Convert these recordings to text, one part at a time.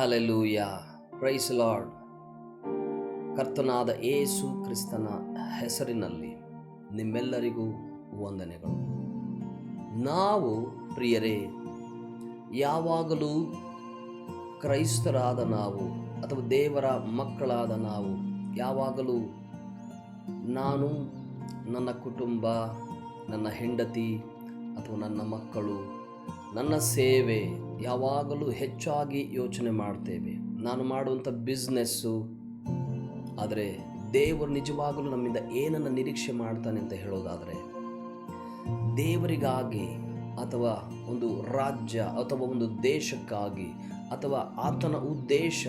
Hallelujah price lord ಕರ್ತನಾದ ಏಸು ಕ್ರಿಸ್ತನ ಹೆಸರಿನಲ್ಲಿ ನಿಮ್ಮೆಲ್ಲರಿಗೂ ವಂದನೆಗಳು. ನಾವು ಪ್ರಿಯರೇ, ಯಾವಾಗಲೂ ಕ್ರೈಸ್ತರಾದ ನಾವು ಅಥವಾ ದೇವರ ಮಕ್ಕಳಾದ ನಾವು, ಯಾವಾಗಲೂ ನಾನು, ನನ್ನ ಕುಟುಂಬ, ನನ್ನ ಹೆಂಡತಿ ಅಥವಾ ನನ್ನ ಮಕ್ಕಳು ನನ್ನ ಸೇವೆ ಯಾವಾಗಲೂ ಹೆಚ್ಚಾಗಿ ಯೋಚನೆ ಮಾಡ್ತೇವೆ. ನಾನು ಮಾಡುವಂಥ ಬಿಸ್ನೆಸ್ಸು ಆದರೆ ದೇವರು ನಿಜವಾಗಲೂ ನಮ್ಮಿಂದ ಏನನ್ನು ನಿರೀಕ್ಷೆ ಮಾಡ್ತಾನೆ ಅಂತ ಹೇಳೋದಾದರೆ, ದೇವರಿಗಾಗಿ ಅಥವಾ ಒಂದು ರಾಜ್ಯ ಅಥವಾ ಒಂದು ದೇಶಕ್ಕಾಗಿ ಅಥವಾ ಆತನ ಉದ್ದೇಶ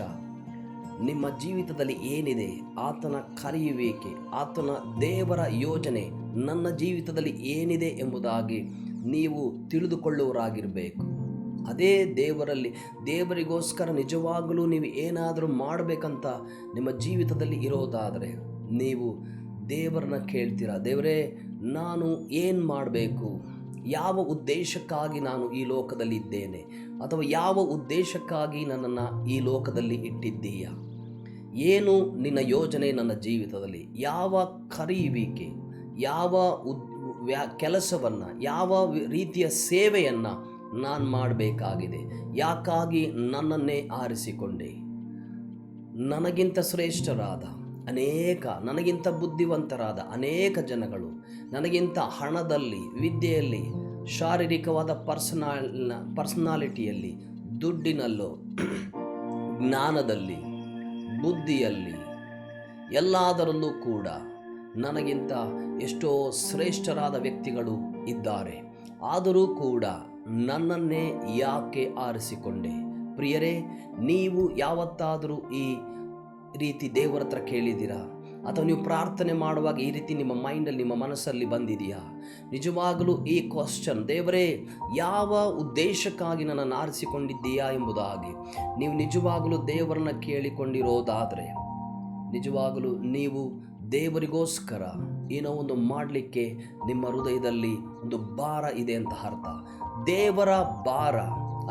ನಿಮ್ಮ ಜೀವಿತದಲ್ಲಿ ಏನಿದೆ, ಆತನ ಕರೆಯುವಿಕೆ, ಆತನ ದೇವರ ಯೋಜನೆ ನನ್ನ ಜೀವಿತದಲ್ಲಿ ಏನಿದೆ ಎಂಬುದಾಗಿ ನೀವು ತಿಳಿದುಕೊಳ್ಳುವರಾಗಿರಬೇಕು ಅದೇ ದೇವರಲ್ಲಿ ದೇವರಿಗೋಸ್ಕರ ನಿಜವಾಗಲೂ ನೀವು ಏನಾದರೂ ಮಾಡಬೇಕಂತ ನಿಮ್ಮ ಜೀವಿತದಲ್ಲಿ ಇರೋದಾದರೆ ನೀವು ದೇವರನ್ನ ಕೇಳ್ತೀರಾ? ದೇವರೇ, ನಾನು ಏನು ಮಾಡಬೇಕು? ಯಾವ ಉದ್ದೇಶಕ್ಕಾಗಿ ನಾನು ಈ ಲೋಕದಲ್ಲಿ ಇದ್ದೇನೆ? ಅಥವಾ ಯಾವ ಉದ್ದೇಶಕ್ಕಾಗಿ ನನ್ನನ್ನು ಈ ಲೋಕದಲ್ಲಿ ಇಟ್ಟಿದ್ದೀಯ? ಏನು ನಿನ್ನ ಯೋಜನೆ ನನ್ನ ಜೀವಿತದಲ್ಲಿ? ಯಾವ ಕರೆಯುವಿಕೆ ಯಾವ ಉದ್ ವ್ಯಾ ಕೆಲಸವನ್ನು, ಯಾವ ರೀತಿಯ ಸೇವೆಯನ್ನು ನಾನು ಮಾಡಬೇಕಾಗಿದೆ. ಯಾಕಾಗಿ ನನ್ನನ್ನೇ ಆರಿಸಿಕೊಂಡೆ? ನನಗಿಂತ ಶ್ರೇಷ್ಠರಾದ, ಅನೇಕ, ನನಗಿಂತ ಬುದ್ಧಿವಂತರಾದ ಅನೇಕ ಜನಗಳು, ನನಗಿಂತ ಹಣದಲ್ಲಿ, ವಿದ್ಯೆಯಲ್ಲಿ, ಶಾರೀರಿಕವಾದ ಪರ್ಸನಾಲ್, ಪರ್ಸನಾಲಿಟಿಯಲ್ಲಿ, ದುಡ್ಡಿನಲ್ಲೋ, ಜ್ಞಾನದಲ್ಲಿ, ಬುದ್ಧಿಯಲ್ಲಿ, ಎಲ್ಲದರಲ್ಲೂ ಕೂಡ ನನಗಿಂತ ಎಷ್ಟೋ ಶ್ರೇಷ್ಠರಾದ ವ್ಯಕ್ತಿಗಳು ಇದ್ದಾರೆ. ಆದರೂ ಕೂಡ ನನ್ನನ್ನೇ ಯಾಕೆ ಆರಿಸಿಕೊಂಡೆ? ಪ್ರಿಯರೇ, ನೀವು ಯಾವತ್ತಾದರೂ ಈ ರೀತಿ ದೇವರ ಹತ್ರ ಕೇಳಿದ್ದೀರಾ? ಅಥವಾ ನೀವು ಪ್ರಾರ್ಥನೆ ಮಾಡುವಾಗ ಈ ರೀತಿ ನಿಮ್ಮ ಮೈಂಡಲ್ಲಿ, ನಿಮ್ಮ ಮನಸ್ಸಲ್ಲಿ ಬಂದಿದೆಯಾ? ನಿಜವಾಗಲೂ ಈ ಕ್ವಶನ್ ದೇವರೇ, ಯಾವ ಉದ್ದೇಶಕ್ಕಾಗಿ ನನ್ನನ್ನು ಆರಿಸಿಕೊಂಡಿದ್ದೀಯಾ ಎಂಬುದಾಗಿ. ನೀವು ನಿಜವಾಗಲೂ ದೇವರನ್ನ ಕೇಳಿಕೊಂಡಿರೋದಾದರೆ, ನಿಜವಾಗಲೂ ನೀವು ದೇವರಿಗೋಸ್ಕರ ಏನೋ ಒಂದು ಮಾಡಲಿಕ್ಕೆ ನಿಮ್ಮ ಹೃದಯದಲ್ಲಿ ಒಂದು ಭಾರ ಇದೆ ಅಂತ ಅರ್ಥ. ದೇವರ ಭಾರ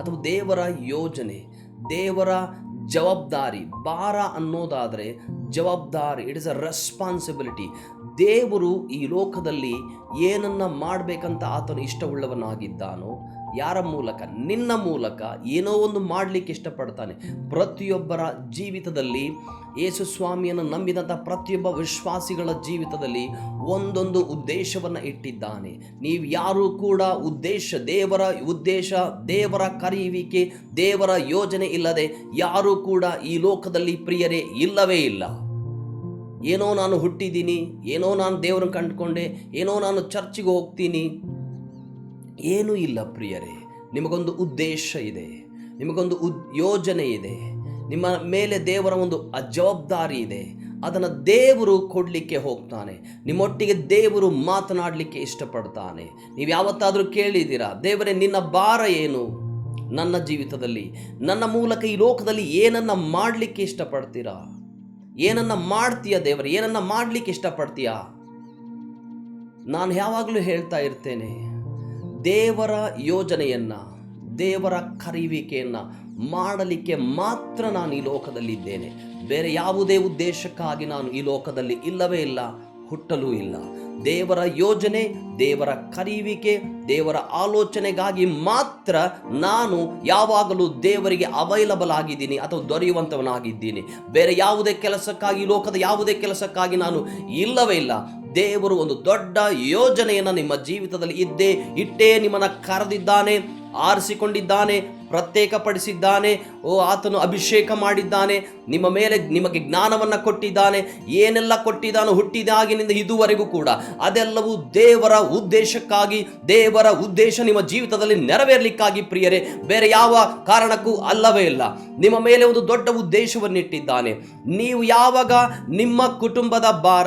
ಅಥವಾ ದೇವರ ಯೋಜನೆ, ದೇವರ ಜವಾಬ್ದಾರಿ, ಭಾರ ಅನ್ನೋದಾದರೆ ಜವಾಬ್ದಾರಿ ಇಟ್ ಇಸ್ ಅ ರೆಸ್ಪಾನ್ಸಿಬಿಲಿಟಿ ದೇವರು ಈ ಲೋಕದಲ್ಲಿ ಏನನ್ನ ಮಾಡಬೇಕಂತ ಆತನು ಇಷ್ಟವುಳ್ಳವನಾಗಿದ್ದಾನೋ, ಯಾರ ಮೂಲಕ? ನಿನ್ನ ಮೂಲಕ. ಏನೋ ಒಂದು ಮಾಡಲಿಕ್ಕೆ ಇಷ್ಟಪಡ್ತಾನೆ. ಪ್ರತಿಯೊಬ್ಬರ ಜೀವಿತದಲ್ಲಿ ಯೇಸು ಸ್ವಾಮಿಯನ್ನು ನಂಬಿದಂಥ ಪ್ರತಿಯೊಬ್ಬ ವಿಶ್ವಾಸಿಗಳ ಜೀವಿತದಲ್ಲಿ ಒಂದೊಂದು ಉದ್ದೇಶವನ್ನು ಇಟ್ಟಿದ್ದಾನೆ. ನೀವು ಯಾರೂ ಕೂಡ ಉದ್ದೇಶ, ದೇವರ ಉದ್ದೇಶ, ದೇವರ ಕರೆಯುವಿಕೆ, ದೇವರ ಯೋಜನೆ ಇಲ್ಲದೆ ಯಾರೂ ಕೂಡ ಈ ಲೋಕದಲ್ಲಿ ಪ್ರಿಯರೇ ಇಲ್ಲವೇ ಇಲ್ಲ. ಏನೋ ನಾನು ಹುಟ್ಟಿದ್ದೀನಿ, ಏನೋ ನಾನು ದೇವರನ್ನು ಕಂಡುಕೊಂಡೆ, ಏನೋ ನಾನು ಚರ್ಚಿಗೆ ಹೋಗ್ತೀನಿ. ಏನೂ ಇಲ್ಲ ಪ್ರಿಯರೇ, ನಿಮಗೊಂದು ಉದ್ದೇಶ ಇದೆ, ನಿಮಗೊಂದು ಉದ್, ಯೋಜನೆ ಇದೆ. ನಿಮ್ಮ ಮೇಲೆ ದೇವರ ಒಂದು ಜವಾಬ್ದಾರಿ ಇದೆ. ಅದನ್ನು ದೇವರು ಕೊಡಲಿಕ್ಕೆ ಹೋಗ್ತಾನೆ. ನಿಮ್ಮೊಟ್ಟಿಗೆ ದೇವರು ಮಾತನಾಡಲಿಕ್ಕೆ ಇಷ್ಟಪಡ್ತಾನೆ. ನೀವು ಯಾವತ್ತಾದರೂ ಕೇಳಿದ್ದೀರಾ, ದೇವರೇ, ನಿನ್ನ ಭಾರ ಏನು? ನನ್ನ ಜೀವಿತದಲ್ಲಿ, ನನ್ನ ಮೂಲಕ ಈ ಲೋಕದಲ್ಲಿ ಏನನ್ನ ಮಾಡಲಿಕ್ಕೆ ಇಷ್ಟಪಡ್ತೀರಾ? ಏನನ್ನ ಮಾಡ್ತೀಯ ದೇವರೇ? ಏನನ್ನ ಮಾಡಲಿಕ್ಕೆ ಇಷ್ಟಪಡ್ತೀಯಾ? ನಾನು ಯಾವಾಗಲೂ ಹೇಳ್ತಾ ಇರ್ತೇನೆ, ದೇವರ ಯೋಜನೆಯನ್ನು, ದೇವರ ಕರೆಯುವಿಕೆಯನ್ನು ಮಾಡಲಿಕ್ಕೆ ಮಾತ್ರ ನಾನು ಈ ಲೋಕದಲ್ಲಿದ್ದೇನೆ. ಬೇರೆ ಯಾವುದೇ ಉದ್ದೇಶಕ್ಕಾಗಿ ನಾನು ಈ ಲೋಕದಲ್ಲಿ ಇಲ್ಲವೇ ಇಲ್ಲ. ಹುಟ್ಟಲೂ ಇಲ್ಲ. ದೇವರ ಯೋಜನೆ, ದೇವರ ಕರೆಯುವಿಕೆ ದೇವರ ಆಲೋಚನೆಗಾಗಿ ಮಾತ್ರ ನಾನು ಯಾವಾಗಲೂ ದೇವರಿಗೆ ಅವೈಲಬಲ್ ಆಗಿದ್ದೀನಿ ಅಥವಾ ದೊರೆಯುವಂಥವನಾಗಿದ್ದೀನಿ ಬೇರೆ ಯಾವುದೇ ಕೆಲಸಕ್ಕಾಗಿ, ಲೋಕದ ಯಾವುದೇ ಕೆಲಸಕ್ಕಾಗಿ ನಾನು ಇಲ್ಲವೇ ಇಲ್ಲ. ದೇವರು ಒಂದು ದೊಡ್ಡ ಯೋಜನೆಯನ್ನು ನಿಮ್ಮ ಜೀವಿತದಲ್ಲಿ ಇದ್ದೇ, ಇಟ್ಟೇ ನಿಮ್ಮನ್ನು ಕರೆದಿದ್ದಾನೆ, ಆರಿಸಿಕೊಂಡಿದ್ದಾನೆ ಪ್ರತ್ಯೇಕಪಡಿಸಿದ್ದಾನೆ. ಓ, ಆತನು ಅಭಿಷೇಕ ಮಾಡಿದ್ದಾನೆ. ನಿಮ್ಮ ಮೇಲೆ ನಿಮಗೆ ಜ್ಞಾನವನ್ನು ಕೊಟ್ಟಿದ್ದಾನೆ. ಏನೆಲ್ಲ ಕೊಟ್ಟಿದ್ದಾನೋ ಹುಟ್ಟಿದಾಗಿನಿಂದ ಇದುವರೆಗೂ ಕೂಡ ಅದೆಲ್ಲವೂ ದೇವರ ಉದ್ದೇಶಕ್ಕಾಗಿ, ದೇವರ ಉದ್ದೇಶ ನಿಮ್ಮ ಜೀವಿತದಲ್ಲಿ ನೆರವೇರಲಿಕ್ಕಾಗಿ ಪ್ರಿಯರೇ. ಬೇರೆ ಯಾವ ಕಾರಣಕ್ಕೂ ಅಲ್ಲವೇ ಇಲ್ಲ. ನಿಮ್ಮ ಮೇಲೆ ಒಂದು ದೊಡ್ಡ ಉದ್ದೇಶವನ್ನಿಟ್ಟಿದ್ದಾನೆ. ನೀವು ಯಾವಾಗ ನಿಮ್ಮ ಕುಟುಂಬದ ಭಾರ,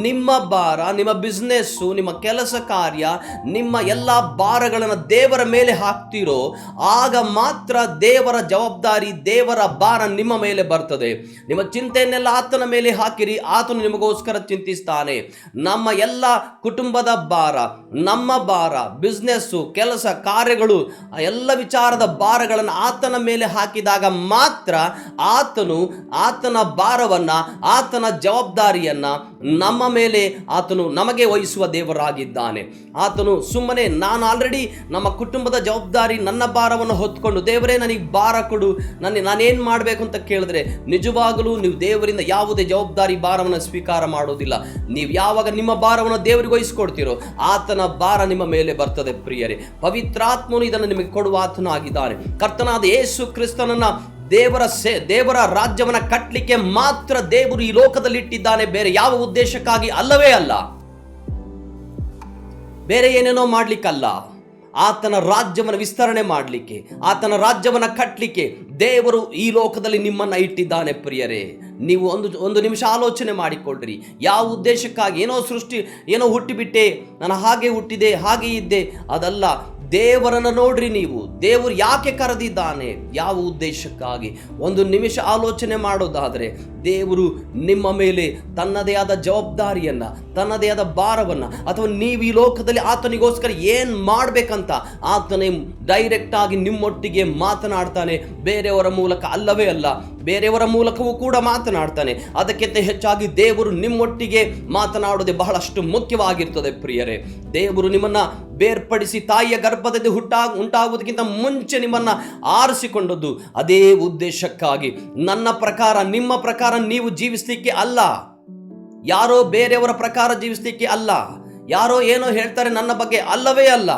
ನಿಮ್ಮ ಭಾರ, ನಿಮ್ಮ ಬಿಸ್ನೆಸ್ಸು ನಿಮ್ಮ ಕೆಲಸ ಕಾರ್ಯ, ನಿಮ್ಮ ಎಲ್ಲ ಭಾರಗಳನ್ನು ದೇವರ ಮೇಲೆ ಹಾಕ್ತಿರೋ, ಆಗ ಮಾತ್ರ ದೇವರ ಜವಾಬ್ದಾರಿ, ದೇವರ ಭಾರ ನಿಮ್ಮ ಮೇಲೆ ಬರ್ತದೆ. ನಿಮ್ಮ ಚಿಂತೆಯನ್ನೆಲ್ಲ ಆತನ ಮೇಲೆ ಹಾಕಿರಿ, ಆತನು ನಿಮಗೋಸ್ಕರ ಚಿಂತಿಸ್ತಾನೆ. ನಮ್ಮ ಎಲ್ಲ ಕುಟುಂಬದ ಭಾರ, ನಮ್ಮ ಭಾರ ಬಿಸ್ನೆಸ್ಸು ಕೆಲಸ, ಕಾರ್ಯಗಳು ಎಲ್ಲ ವಿಚಾರದ ಭಾರಗಳನ್ನು ಆತನ ಮೇಲೆ ಹಾಕಿದಾಗ ಮಾತ್ರ ಆತನು ಆತನ ಭಾರವನ್ನು, ಆತನ ಜವಾಬ್ದಾರಿಯನ್ನು ನಮ್ಮ ಮೇಲೆ ಆತನು ನಮಗೆ ವಹಿಸುವ ದೇವರಾಗಿದ್ದಾನೆ. ಆತನು ಸುಮ್ಮನೆ, ನಾನು ಆಲ್ರೆಡಿ ನಮ್ಮ ಕುಟುಂಬದ ಜವಾಬ್ದಾರಿ, ನನ್ನ ಭಾರವನ್ನು ಹೊತ್ಕೊಂಡು ದೇವರೇ, ನನಗೆ ಭಾರ ಕೊಡು. ನನ್ನ, ನಾನೇನು ಮಾಡಬೇಕು ಅಂತ ಕೇಳಿದ್ರೆ, ನಿಜವಾಗಲೂ ನೀವು ದೇವರಿಂದ ಯಾವುದೇ ಜವಾಬ್ದಾರಿ ಭಾರವನ್ನು ಸ್ವೀಕಾರ ಮಾಡೋದಿಲ್ಲ. ನೀವು ಯಾವಾಗ ನಿಮ್ಮ ಭಾರವನ್ನು ದೇವರಿಗೆ ವಹಿಸ್ಕೊಡ್ತೀರೋ, ಆತನ ಭಾರ ನಿಮ್ಮ ಮೇಲೆ ಬರ್ತದೆ ಪ್ರಿಯರೇ. ಪವಿತ್ರಾತ್ಮನು ಇದನ್ನು ನಿಮಗೆ ಕೊಡುವ ಆತನಾಗಿದ್ದಾನೆ. ಕರ್ತನಾದ ಯೇಸು ಕ್ರಿಸ್ತನನ್ನು ದೇವರ ಸೇ, ದೇವರ ರಾಜ್ಯವನ್ನ ಕಟ್ಟಲಿಕ್ಕೆ ಮಾತ್ರ ದೇವರು ಈ ಲೋಕದಲ್ಲಿ ಇಟ್ಟಿದ್ದಾನೆ. ಬೇರೆ ಯಾವ ಉದ್ದೇಶಕ್ಕಾಗಿ? ಅಲ್ಲವೇ ಅಲ್ಲ. ಬೇರೆ ಏನೇನೋ ಮಾಡ್ಲಿಕ್ಕಲ್ಲ. ಆತನ ರಾಜ್ಯವನ್ನು ವಿಸ್ತರಣೆ ಮಾಡಲಿಕ್ಕೆ, ಆತನ ರಾಜ್ಯವನ್ನು ಕಟ್ಟಲಿಕ್ಕೆ ದೇವರು ಈ ಲೋಕದಲ್ಲಿ ನಿಮ್ಮನ್ನು ಇಟ್ಟಿದ್ದಾನೆ ಪ್ರಿಯರೇ. ನೀವು ಒಂದು ಒಂದು ನಿಮಿಷ ಆಲೋಚನೆ ಮಾಡಿಕೊಳ್ಳ್ರಿ. ಯಾವ ಉದ್ದೇಶಕ್ಕಾಗಿ, ಏನೋ ಸೃಷ್ಟಿ, ಏನೋ ಹುಟ್ಟಿಬಿಟ್ಟೆ ನಾನು ಹಾಗೆ ಹುಟ್ಟಿದೆ, ಹಾಗೆ ಇದ್ದೆ, ಅದಲ್ಲ. ದೇವರನ್ನು ನೋಡ್ರಿ ನೀವು. ದೇವರು ಯಾಕೆ ಕರೆದಿದ್ದಾನೆ? ಯಾವ ಉದ್ದೇಶಕ್ಕಾಗಿ? ಒಂದು ನಿಮಿಷ ಆಲೋಚನೆ ಮಾಡೋದಾದರೆ ದೇವರು ನಿಮ್ಮ ಮೇಲೆ ತನ್ನದೇ ಆದ ಜವಾಬ್ದಾರಿಯನ್ನು, ತನ್ನದೇ ಆದ ಭಾರವನ್ನು, ಅಥವಾ ನೀವು ಈ ಲೋಕದಲ್ಲಿ ಆತನಿಗೋಸ್ಕರ ಏನು ಮಾಡಬೇಕಂತ ಆತನೇ ಡೈರೆಕ್ಟಾಗಿ ನಿಮ್ಮೊಟ್ಟಿಗೆ ಮಾತನಾಡ್ತಾನೆ. ಬೇರೆಯವರ ಮೂಲಕ ಅಲ್ಲವೇ ಅಲ್ಲ. ಬೇರೆಯವರ ಮೂಲಕವೂ ಕೂಡ ಮಾತನಾಡ್ತಾನೆ. ಅದಕ್ಕಿಂತ ಹೆಚ್ಚಾಗಿ ದೇವರು ನಿಮ್ಮೊಟ್ಟಿಗೆ ಮಾತನಾಡೋದೇ ಬಹಳಷ್ಟು ಮುಖ್ಯವಾಗಿರ್ತದೆ ಪ್ರಿಯರೇ. ದೇವರು ನಿಮ್ಮನ್ನ ಬೇರ್ಪಡಿಸಿ ತಾಯಿಯ ಗರ್ಭದಲ್ಲಿ ಹುಟ್ಟಾ ಉಂಟಾಗುವುದಕ್ಕಿಂತ ಮುಂಚೆ ನಿಮ್ಮನ್ನ ಆರಿಸಿಕೊಂಡದ್ದು ಅದೇ ಉದ್ದೇಶಕ್ಕಾಗಿ. ನನ್ನ ಪ್ರಕಾರ, ನಿಮ್ಮ ಪ್ರಕಾರ ನೀವು ಜೀವಿಸಲಿಕ್ಕೆ ಅಲ್ಲ. ಯಾರೋ ಬೇರೆಯವರ ಪ್ರಕಾರ ಜೀವಿಸಲಿಕ್ಕೆ ಅಲ್ಲ. ಯಾರೋ ಏನೋ ಹೇಳ್ತಾರೆ ನನ್ನ ಬಗ್ಗೆ ಅಲ್ಲವೇ ಅಲ್ಲ.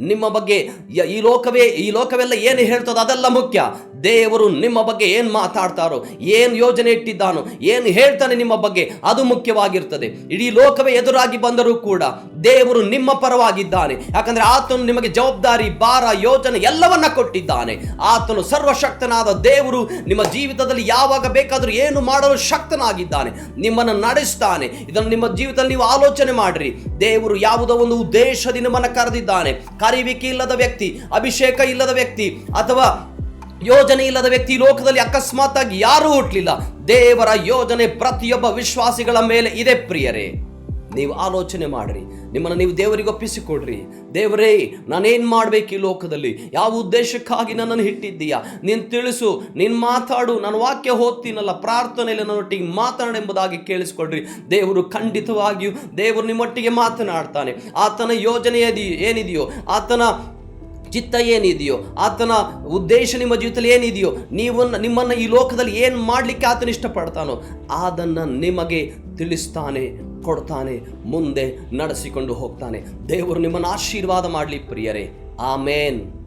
ನಿಮ್ಮ ಬಗ್ಗೆ ಈ ಲೋಕವೇ, ಈ ಲೋಕವೆಲ್ಲ ಏನು ಹೇಳ್ತದೋ ಅದೆಲ್ಲ ಮುಖ್ಯ. ದೇವರು ನಿಮ್ಮ ಬಗ್ಗೆ ಏನು ಮಾತಾಡ್ತಾರೋ, ಏನು ಯೋಜನೆ ಇಟ್ಟಿದ್ದಾನೋ, ಏನು ಹೇಳ್ತಾನೆ ನಿಮ್ಮ ಬಗ್ಗೆ, ಅದು ಮುಖ್ಯವಾಗಿರ್ತದೆ. ಇಡೀ ಲೋಕವೇ ಎದುರಾಗಿ ಬಂದರೂ ಕೂಡ ದೇವರು ನಿಮ್ಮ ಪರವಾಗಿದ್ದಾನೆ. ಯಾಕಂದರೆ ಆತನು ನಿಮಗೆ ಜವಾಬ್ದಾರಿ, ಭಾರ, ಯೋಜನೆ ಎಲ್ಲವನ್ನ ಕೊಟ್ಟಿದ್ದಾನೆ. ಆತನು ಸರ್ವಶಕ್ತನಾದ ದೇವರು ನಿಮ್ಮ ಜೀವಿತದಲ್ಲಿ ಯಾವಾಗ ಬೇಕಾದರೂ ಏನು ಮಾಡಲು ಶಕ್ತನಾಗಿದ್ದಾನೆ. ನಿಮ್ಮನ್ನು ನಡೆಸ್ತಾನೆ. ಇದನ್ನು ನಿಮ್ಮ ಜೀವಿತದಲ್ಲಿ ನೀವು ಆಲೋಚನೆ ಮಾಡಿರಿ. ದೇವರು ಯಾವುದೋ ಒಂದು ಉದ್ದೇಶದಿಂದ ನಿಮ್ಮನ್ನು ಕರೆದಿದ್ದಾನೆ. ಕರಿವಿಕೆ ಇಲ್ಲದ ವ್ಯಕ್ತಿ, ಅಭಿಷೇಕ ಇಲ್ಲದ ವ್ಯಕ್ತಿ ಅಥವಾ ಯೋಜನೆ ಇಲ್ಲದ ವ್ಯಕ್ತಿ ಲೋಕದಲ್ಲಿ ಅಕಸ್ಮಾತ್ ಆಗಿ ಯಾರೂ ಹುಟ್ಟಲಿಲ್ಲ ದೇವರ ಯೋಜನೆ ಪ್ರತಿಯೊಬ್ಬ ವಿಶ್ವಾಸಿಗಳ ಮೇಲೆ ಇದೆ ಪ್ರಿಯರೇ. ನೀವು ಆಲೋಚನೆ ಮಾಡ್ರಿ. ನಿಮ್ಮನ್ನು ನೀವು ದೇವರಿಗೆ ಒಪ್ಪಿಸಿಕೊಡ್ರಿ. ದೇವರೇ, ನಾನೇನು ಮಾಡಬೇಕು ಈ ಲೋಕದಲ್ಲಿ? ಯಾವ ಉದ್ದೇಶಕ್ಕಾಗಿ ನನ್ನನ್ನು ಇಟ್ಟಿದ್ದೀಯಾ ನೀನು ತಿಳಿಸು, ನೀನು ಮಾತಾಡು, ನಾನು ವಾಕ್ಯ ಓದ್ತೀನಲ್ಲ, ಪ್ರಾರ್ಥನೆಯಲ್ಲಿ ನನ್ನೊಟ್ಟಿಗೆ ಮಾತನಾಡೆಂಬುದಾಗಿ ಕೇಳಿಸ್ಕೊಡ್ರಿ. ದೇವರು ಖಂಡಿತವಾಗಿಯೂ, ದೇವರು ನಿಮ್ಮೊಟ್ಟಿಗೆ ಮಾತನಾಡ್ತಾನೆ. ಆತನ ಯೋಜನೆ ಏನಿದೆಯೋ, ಆತನ ಚಿತ್ತ ಏನಿದೆಯೋ, ಆತನ ಉದ್ದೇಶ ನಿಮ್ಮ ಜೀವಿತದಲ್ಲಿ ಏನಿದೆಯೋ ನೀವು ನಿಮ್ಮನ್ನು ಈ ಲೋಕದಲ್ಲಿ ಏನು ಮಾಡಲಿಕ್ಕೆ ಆತನ ಇಷ್ಟಪಡ್ತಾನೋ ಅದನ್ನು ನಿಮಗೆ ತಿಳಿಸ್ತಾನೆ. ಕೊಡ್ತಾನೆ ಮುಂದೆ ನಡೆಸಿಕೊಂಡು ಹೋಗ್ತಾನೆ. ದೇವರು ನಿಮ್ಮನ್ನು ಆಶೀರ್ವಾದ ಮಾಡಲಿ ಪ್ರಿಯರೇ. ಆಮೇನ್.